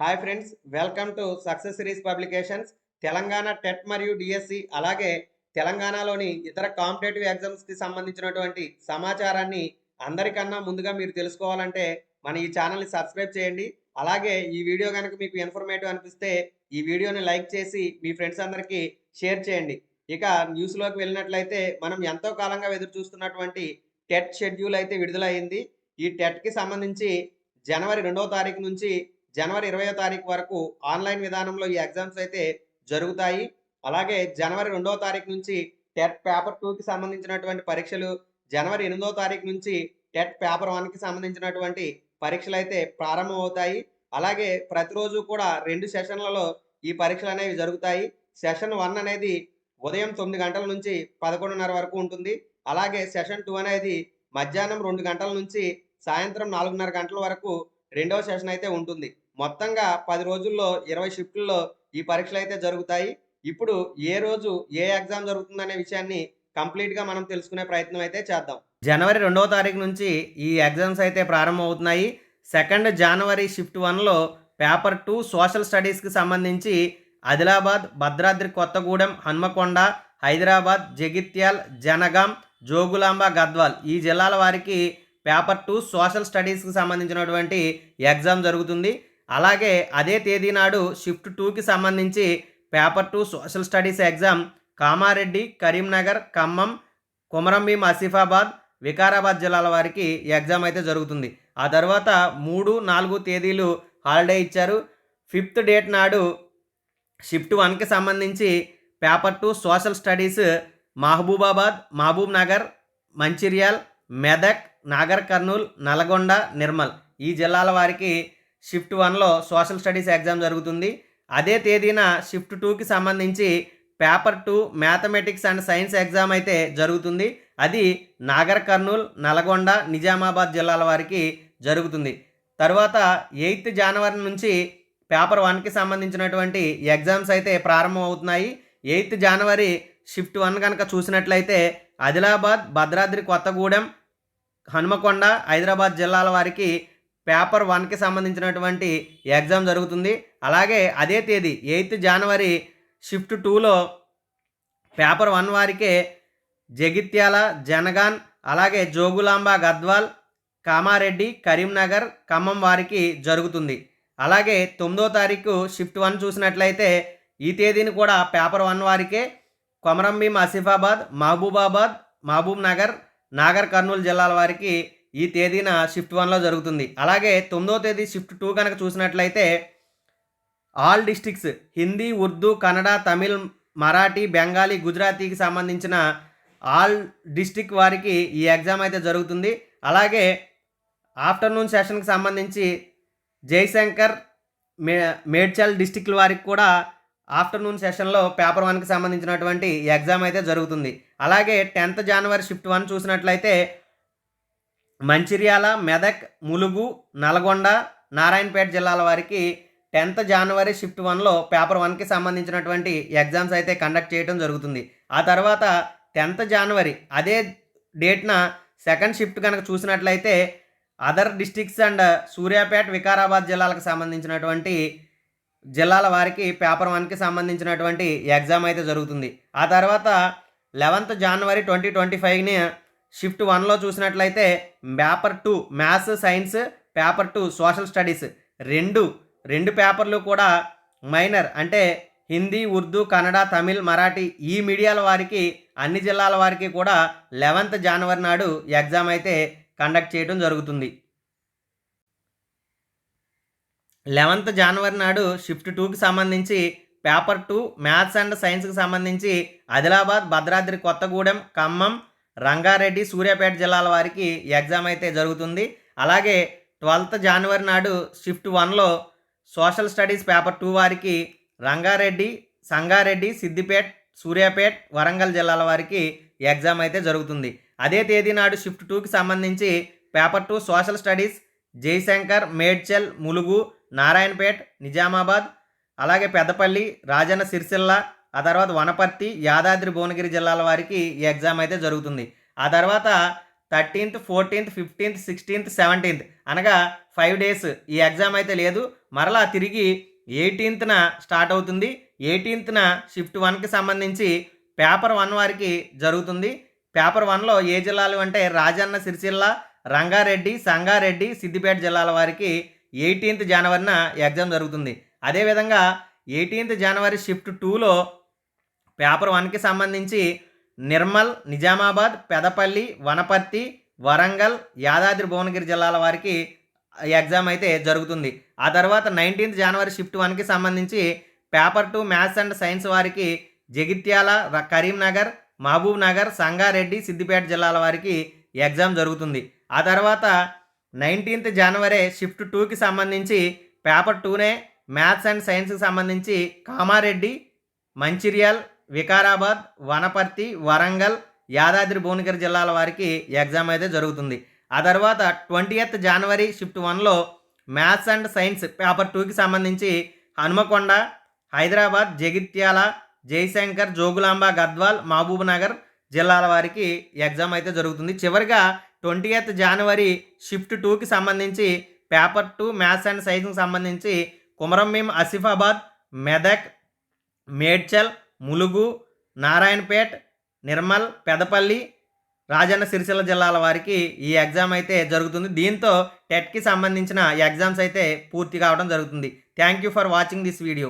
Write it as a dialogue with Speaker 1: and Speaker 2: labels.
Speaker 1: Hi friends welcome to success series publications Telangana TET మరియు DSC అలాగే తెలంగాణలోని ఇతర కాంపిటేటివ్ ఎగ్జామ్స్కి సంబంధించినటువంటి సమాచారాన్ని అందరికన్నా ముందుగా మీరు తెలుసుకోవాలంటే మన ఈ ఛానల్ని సబ్స్క్రైబ్ చేయండి. అలాగే ఈ వీడియో కనుక మీకు ఇన్ఫర్మేటివ్ అనిపిస్తే ఈ వీడియోని లైక్ చేసి మీ ఫ్రెండ్స్ అందరికీ షేర్ చేయండి. ఇక న్యూస్లోకి వెళ్ళినట్లయితే మనం ఎంతో కాలంగా ఎదురు చూస్తున్నటువంటి టెట్ షెడ్యూల్ అయితే విడుదలైంది. ఈ టెట్కి సంబంధించి జనవరి రెండవ తారీఖు నుంచి జనవరి ఇరవయో తారీఖు వరకు ఆన్లైన్ విధానంలో ఈ ఎగ్జామ్స్ అయితే జరుగుతాయి. అలాగే జనవరి రెండవ తారీఖు నుంచి టెట్ పేపర్ టూకి సంబంధించినటువంటి పరీక్షలు జనవరి ఎనిమిదో తారీఖు నుంచి టెట్ పేపర్ వన్కి సంబంధించినటువంటి పరీక్షలు అయితే ప్రారంభం అవుతాయి. అలాగే ప్రతిరోజు కూడా రెండు సెషన్లలో ఈ పరీక్షలు అనేవి జరుగుతాయి. సెషన్ వన్ అనేది ఉదయం తొమ్మిది గంటల నుంచి పదకొండున్నర వరకు ఉంటుంది. అలాగే సెషన్ టూ అనేది మధ్యాహ్నం రెండు గంటల నుంచి సాయంత్రం నాలుగున్నర గంటల వరకు రెండవ సెషన్ అయితే ఉంటుంది. మొత్తంగా పది రోజుల్లో ఇరవై షిఫ్ట్లలో ఈ పరీక్షలు అయితే జరుగుతాయి. ఇప్పుడు ఏ రోజు ఏ ఎగ్జామ్ జరుగుతుందనే విషయాన్ని కంప్లీట్గా మనం తెలుసుకునే ప్రయత్నం అయితే చేద్దాం. జనవరి రెండవ తారీఖు నుంచి ఈ ఎగ్జామ్స్ అయితే ప్రారంభం అవుతున్నాయి సెకండ్ జనవరి షిఫ్ట్ వన్లో పేపర్ టూ సోషల్ స్టడీస్కి సంబంధించి ఆదిలాబాద్ భద్రాద్రి కొత్తగూడెం హన్మకొండ హైదరాబాద్ జగిత్యాల్ జనగాం జోగులాంబ గద్వాల్ ఈ జిల్లాల వారికి పేపర్ టూ సోషల్ స్టడీస్కి సంబంధించినటువంటి ఎగ్జామ్ జరుగుతుంది. అలాగే అదే తేదీ నాడు షిఫ్ట్ టూకి సంబంధించి paper two social studies exam Kamareddy Karimnagar Khammam Komaram Bheem Asifabad Vikarabad జిల్లాల వారికి ఎగ్జామ్ అయితే జరుగుతుంది. ఆ తర్వాత మూడు నాలుగు తేదీలు హాలిడే ఇచ్చారు. ఫిఫ్త్ డేట్ నాడు షిఫ్ట్ వన్కి సంబంధించి paper two social studies Mahabubabad Mahabubnagar Mancherial Medak Nagarkurnool Nalgonda Nirmal ఈ జిల్లాల వారికి షిఫ్ట్ వన్లో సోషల్ స్టడీస్ ఎగ్జామ్ జరుగుతుంది. అదే తేదీన షిఫ్ట్ టూకి సంబంధించి paper two mathematics and science exam అయితే జరుగుతుంది. అది నాగర్ కర్నూల్ నల్గొండ నిజామాబాద్ జిల్లాల వారికి జరుగుతుంది. తర్వాత ఎయిత్ జనవరి నుంచి పేపర్ వన్కి సంబంధించినటువంటి ఎగ్జామ్స్ అయితే ప్రారంభం అవుతున్నాయి ఎయిత్ జనవరి షిఫ్ట్ వన్ కనుక చూసినట్లయితే ఆదిలాబాద్ భద్రాద్రి కొత్తగూడెం హనుమకొండ హైదరాబాద్ జిల్లాల వారికి పేపర్ వన్కి సంబంధించినటువంటి ఎగ్జామ్ జరుగుతుంది. అలాగే అదే తేదీ ఎయిత్ జనవరి షిఫ్ట్ టూలో పేపర్ వన్ వారికే జగిత్యాల జనగాన్ అలాగే జోగులాంబ గద్వాల్ కామారెడ్డి కరీంనగర్ ఖమ్మం వారికి జరుగుతుంది. అలాగే తొమ్మిదో తారీఖు షిఫ్ట్ వన్ చూసినట్లయితే ఈ తేదీని కూడా పేపర్ వన్ వారికే కొమరంభీం ఆసిఫాబాద్ మహబూబాబాద్ మహబూబ్ నగర్ నాగర్ కర్నూలు జిల్లాల వారికి ఈ తేదీన షిఫ్ట్ వన్లో జరుగుతుంది. అలాగే తొమ్మిదో తేదీ షిఫ్ట్ టూ కనుక చూసినట్లయితే ఆల్ డిస్ట్రిక్ట్స్ హిందీ ఉర్దూ కన్నడ తమిళ్ మరాఠీ బెంగాలీ గుజరాతీకి సంబంధించిన ఆల్ డిస్టిక్ వారికి ఈ ఎగ్జామ్ అయితే జరుగుతుంది. అలాగే ఆఫ్టర్నూన్ సెషన్కి సంబంధించి జయశంకర్ మే మేడ్చల్ డిస్టిక్ల వారికి కూడా ఆఫ్టర్నూన్ సెషన్లో పేపర్ వన్కి సంబంధించినటువంటి ఎగ్జామ్ అయితే జరుగుతుంది. అలాగే టెన్త్ జనవరి షిఫ్ట్ వన్ చూసినట్లయితే మంచిర్యాల మెదక్ ములుగు నల్గొండ నారాయణపేట జిల్లాల వారికి టెన్త్ జనవరి షిఫ్ట్ వన్లో పేపర్ వన్కి సంబంధించినటువంటి ఎగ్జామ్స్ అయితే కండక్ట్ చేయడం జరుగుతుంది. ఆ తర్వాత టెన్త్ జనవరి అదే డేట్న సెకండ్ షిఫ్ట్ కనుక చూసినట్లయితే other districts and Suryapet Vikarabad జిల్లాలకు సంబంధించినటువంటి జిల్లాల వారికి పేపర్ వన్కి సంబంధించినటువంటి ఎగ్జామ్ అయితే జరుగుతుంది. ఆ తర్వాత లెవెంత్ జనవరి ట్వంటీ ట్వంటీ ఫైవ్ని షిఫ్ట్ వన్లో చూసినట్లయితే paper two maths science paper two social studies రెండు రెండు పేపర్లు కూడా మైనర్. అంటే హిందీ ఉర్దూ కన్నడ తమిళ్ మరాఠీ ఈ మీడియాల వారికి అన్ని జిల్లాల వారికి కూడా లెవెంత్ జనవరి నాడు ఎగ్జామ్ అయితే కండక్ట్ చేయడం జరుగుతుంది. లెవెంత్ జనవరి నాడు షిఫ్ట్ టూకి సంబంధించి పేపర్ టూ మ్యాథ్స్ అండ్ సైన్స్కి సంబంధించి ఆదిలాబాద్ భద్రాద్రి కొత్తగూడెం ఖమ్మం రంగారెడ్డి సూర్యాపేట జిల్లాల వారికి ఎగ్జామ్ అయితే జరుగుతుంది. అలాగే ట్వెల్త్ జనవరి నాడు షిఫ్ట్ వన్లో సోషల్ స్టడీస్ పేపర్ టూ వారికి రంగారెడ్డి సంగారెడ్డి సిద్దిపేట్ సూర్యాపేట్ వరంగల్ జిల్లాల వారికి ఎగ్జామ్ అయితే జరుగుతుంది. అదే తేదీ నాడు షిఫ్ట్ టూకి సంబంధించి paper two social studies Jayashankar Medchal Mulugu Narayanpet Nizamabad అలాగే పెద్దపల్లి రాజన్న సిరిసిల్ల ఆ తర్వాత వనపర్తి యాదాద్రి భువనగిరి జిల్లాల వారికి ఈ ఎగ్జామ్ అయితే జరుగుతుంది. ఆ తర్వాత
Speaker 2: thirteenth fourteenth fifteenth sixteenth seventeenth అనగా ఫైవ్ డేస్ ఈ ఎగ్జామ్ అయితే లేదు. మరలా తిరిగి ఎయిటీన్త్న స్టార్ట్ అవుతుంది. ఎయిటీన్త్న షిఫ్ట్ వన్కి సంబంధించి పేపర్ వన్ వారికి జరుగుతుంది. పేపర్ వన్లో ఏ జిల్లాలు అంటే రాజన్న సిరిసిల్ల రంగారెడ్డి సంగారెడ్డి సిద్దిపేట జిల్లాల వారికి ఎయిటీన్త్ జనవరిన ఎగ్జామ్ జరుగుతుంది. అదేవిధంగా ఎయిటీన్త్ జనవరి షిఫ్ట్ టూలో పేపర్ వన్కి సంబంధించి నిర్మల్ నిజామాబాద్ పెదపల్లి వనపర్తి వరంగల్ యాదాద్రి భువనగిరి జిల్లాల వారికి ఎగ్జామ్ అయితే జరుగుతుంది. ఆ తర్వాత నైన్టీన్త్ జనవరి షిఫ్ట్ వన్కి సంబంధించి paper two maths and science వారికి జగిత్యాల కరీంనగర్ మహబూబ్ నగర్ సంగారెడ్డి సిద్దిపేట జిల్లాల వారికి ఎగ్జామ్ జరుగుతుంది. ఆ తర్వాత నైన్టీన్త్ జనవరి షిఫ్ట్ టూకి సంబంధించి పేపర్ టూనే మ్యాథ్స్ అండ్ సైన్స్కి సంబంధించి కామారెడ్డి మంచిర్యాల్ వికారాబాద్ వనపర్తి వరంగల్ యాదాద్రి భువనగిరి జిల్లాల వారికి ఎగ్జామ్ అయితే జరుగుతుంది. ఆ తర్వాత ట్వంటీ ఎయిత్ జనవరి షిఫ్ట్ వన్లో మ్యాథ్స్ అండ్ సైన్స్ పేపర్ టూకి సంబంధించి హనుమకొండ హైదరాబాద్ జగిత్యాల జయశంకర్ జోగులాంబ గద్వాల్ మహబూబ్ నగర్ జిల్లాల వారికి ఎగ్జామ్ అయితే జరుగుతుంది. చివరిగా ట్వంటీ ఎయిత్ జనవరి షిఫ్ట్ టూకి సంబంధించి పేపర్ టూ మ్యాథ్స్ అండ్ సైన్స్కి సంబంధించి కుమరంభీం ఆసిఫాబాద్ మెదక్ మేడ్చల్ ములుగు నారాయణపేట్ నిర్మల్ పెదపల్లి రాజన్న సిరిసిల్ల జిల్లాల వారికి ఈ ఎగ్జామ్ అయితే జరుగుతుంది. దీంతో టెట్కి సంబంధించిన ఎగ్జామ్స్ అయితే పూర్తి కావడం జరుగుతుంది. Thank you for watching this video.